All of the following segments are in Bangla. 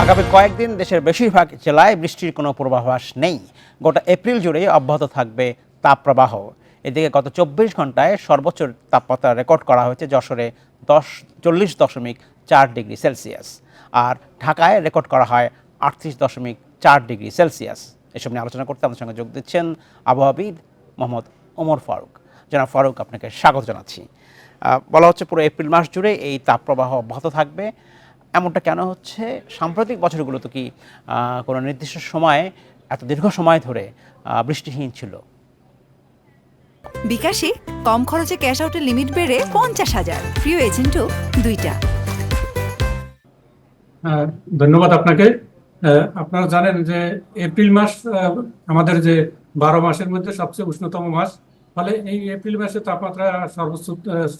আগামী কয়েকদিন দেশের বেশিরভাগ জেলায় বৃষ্টির কোনো পূর্বাভাস নেই। গোটা এপ্রিল জুড়েই অব্যাহত থাকবে তাপপ্রবাহ। এদিকে গত চব্বিশ ঘন্টায় সর্বোচ্চ তাপমাত্রা রেকর্ড করা হয়েছে যশোরে দশ, চল্লিশ দশমিক চার ডিগ্রি সেলসিয়াস আর ঢাকায় রেকর্ড করা হয় আটত্রিশ দশমিক চার ডিগ্রি সেলসিয়াস। এসব নিয়ে আলোচনা করতে আমাদের সঙ্গে যোগ দিচ্ছেন আবহাওয়াবিদ মোহাম্মদ ওমর ফারুক। জনাব ফারুক, আপনাকে স্বাগত জানাচ্ছি। বলা হচ্ছে পুরো এপ্রিল মাস জুড়ে এই তাপপ্রবাহ অব্যাহত থাকবে। এমনটা কেন হচ্ছে? সাম্প্রতিক বছরগুলোতে কি কোনো নির্দিষ্ট সময়ে এত দীর্ঘ সময় ধরে আহ, বৃষ্টিহীন ছিল? বিকাশে কম খরচে ক্যাশ আউটের লিমিট বেড়ে পঞ্চাশ হাজার। প্রিয় এজেন্টও দুইটা। আহ, ধন্যবাদ আপনাকে। আপনারা জানেন যে এপ্রিল মাস আহ, আমাদের যে বারো মাসের মধ্যে সবচেয়ে উষ্ণতম মাস। ফলে এই এপ্রিল মাসে তাপমাত্রা সর্বোচ্চ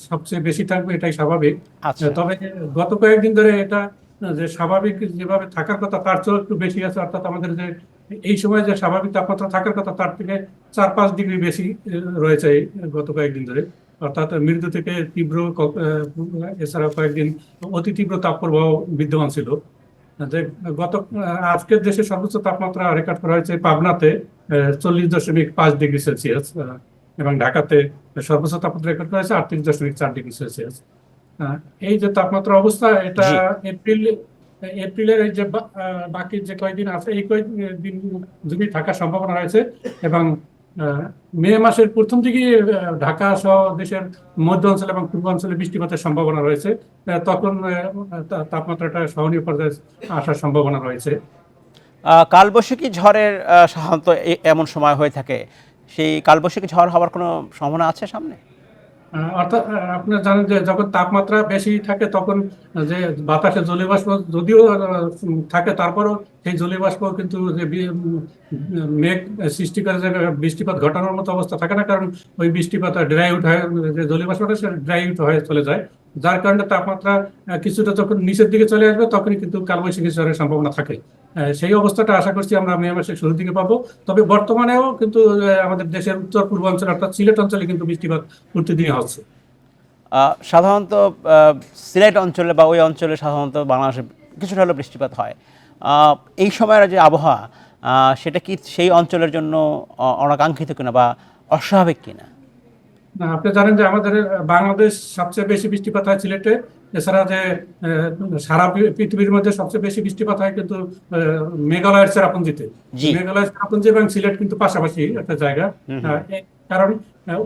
সবচেয়ে বেশি থাকবে এটাই স্বাভাবিক। আচ্ছা। তবে গত কয়েকদিন ধরে এটা যে স্বাভাবিক যেভাবে থাকার কথা তার চেয়েও একটু বেশি আছে অর্থাৎ আমাদের যে এই সময় যে স্বাভাবিক তাপমাত্রা থাকার কথা তার থেকে চার পাঁচ ডিগ্রি বেশি রয়েছে গত কয়েকদিন ধরে। অর্থাৎ মৃদু থেকে তীব্র এছাড়া কয়েকদিন অতি তীব্র তাপপ্রবাহ বিদ্যমান ছিল। যে গত আজকের দেশে সর্বোচ্চ তাপমাত্রা রেকর্ড করা হয়েছে পাবনাতে চল্লিশ দশমিক পাঁচ ডিগ্রি সেলসিয়াস এবং ঢাকাতে সর্বোচ্চ তাপমাত্রা রেকর্ড করা হয়েছে আটত্রিশ দশমিক চার ডিগ্রি সেলসিয়াস। এই যে তাপমাত্রা অবস্থা এটা এপ্রিল এপ্রিলের এই যে বাকি যে কয়েকদিন আছে এই কয়েকদিন যদি থাকার সম্ভাবনা রয়েছে এবং মে মাসের প্রথম দিকে ঢাকা সহ দেশের মধ্য অঞ্চল এবং পূর্বাঞ্চলে বৃষ্টিপাতের সম্ভাবনা রয়েছে। তখন তাপমাত্রাটা সহনীয় পর্যায়ে আসার সম্ভাবনা রয়েছে। কালবৈশাখী ঝড়ের সাধারণত এমন সময় হয়ে থাকে। সেই কালবৈশাখী ঝড় হওয়ার কোনো সম্ভাবনা আছে সামনে? অর্থাৎ আপনারা জানেন যে যখন তাপমাত্রা বেশি থাকে তখন যে বাতাসে জলীয় বাষ্প যদিও থাকে, তারপরও সেই জলীয় বাষ্প কিন্তু যে মেঘ সৃষ্টি করে যে বৃষ্টিপাত ঘটানোর মতো অবস্থা থাকে না, কারণ ওই বৃষ্টিপাত ড্রাই আউট হয়ে, যে জলীয় বাষ্পটা, সে ড্রাই আউট হয়ে চলে যায়। যার কারণে তাপমাত্রা কিছুটা যখন নিচের দিকে চলে আসবে, তখনই কিন্তু কালবৈশাখী ঝড়ের সম্ভাবনা থাকে। সেই অবস্থাটা আশা করছি আমরা মে মাসের শুরুর দিকে পাবো। তবে বর্তমানেও কিন্তু আমাদের দেশের উত্তর পূর্বাঞ্চল, অর্থাৎ সিলেট অঞ্চলে কিন্তু বৃষ্টিপাত প্রতিদিনই হচ্ছে। সাধারণত সিলেট অঞ্চলে বা ওই অঞ্চলে সাধারণত বাংলাদেশে কিছুটা হলেও বৃষ্টিপাত হয়। এই সময়ের যে আবহাওয়া সেটা কি সেই অঞ্চলের জন্য অনাকাঙ্ক্ষিত কিনা বা অস্বাভাবিক কিনা? না, আপনি জানেন যে আমাদের বাংলাদেশ সবচেয়ে বেশি বৃষ্টিপাত হয় সিলেটে। এছাড়া যে সারা পৃথিবীর মধ্যে সবচেয়ে বেশি বৃষ্টিপাত হয় কিন্তু মেঘালয়ের চেরাপুঞ্জিতে। মেঘালয়ের চেরাপুঞ্জি এবং সিলেট কিন্তু পাশাপাশি একটা জায়গা। কারণ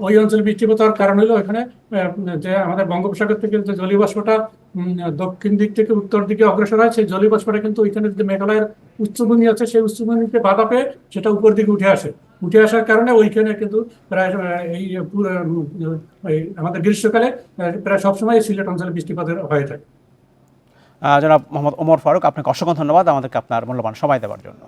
ওই অঞ্চলে বৃষ্টিপাত হওয়ার কারণ হলো ওখানে আহ, যে আমাদের বঙ্গোপসাগর থেকে যে জলীয় বাষ্পটা উম, দক্ষিণ দিক থেকে উত্তর দিকে অগ্রসর হয় সেই জলীয় বাষ্পটা কিন্তু ওইখানে যে মেঘালয়ের উচ্চভূমি আছে সেই উচ্চভূমিতে বাধা পেয়ে সেটা উপর দিকে উঠে আসে। উঠে আসার কারণে ওইখানে কিন্তু প্রায়, এই আমাদের গ্রীষ্মকালে প্রায় সবসময় সিলেট অঞ্চলে বৃষ্টিপাতের হয়ে থাকে। জনাব মোহাম্মদ ওমর ফারুক, আপনাকে অসংখ্য ধন্যবাদ। আমাদেরকে আপনার মূল্যবান সময় দেওয়ার জন্য।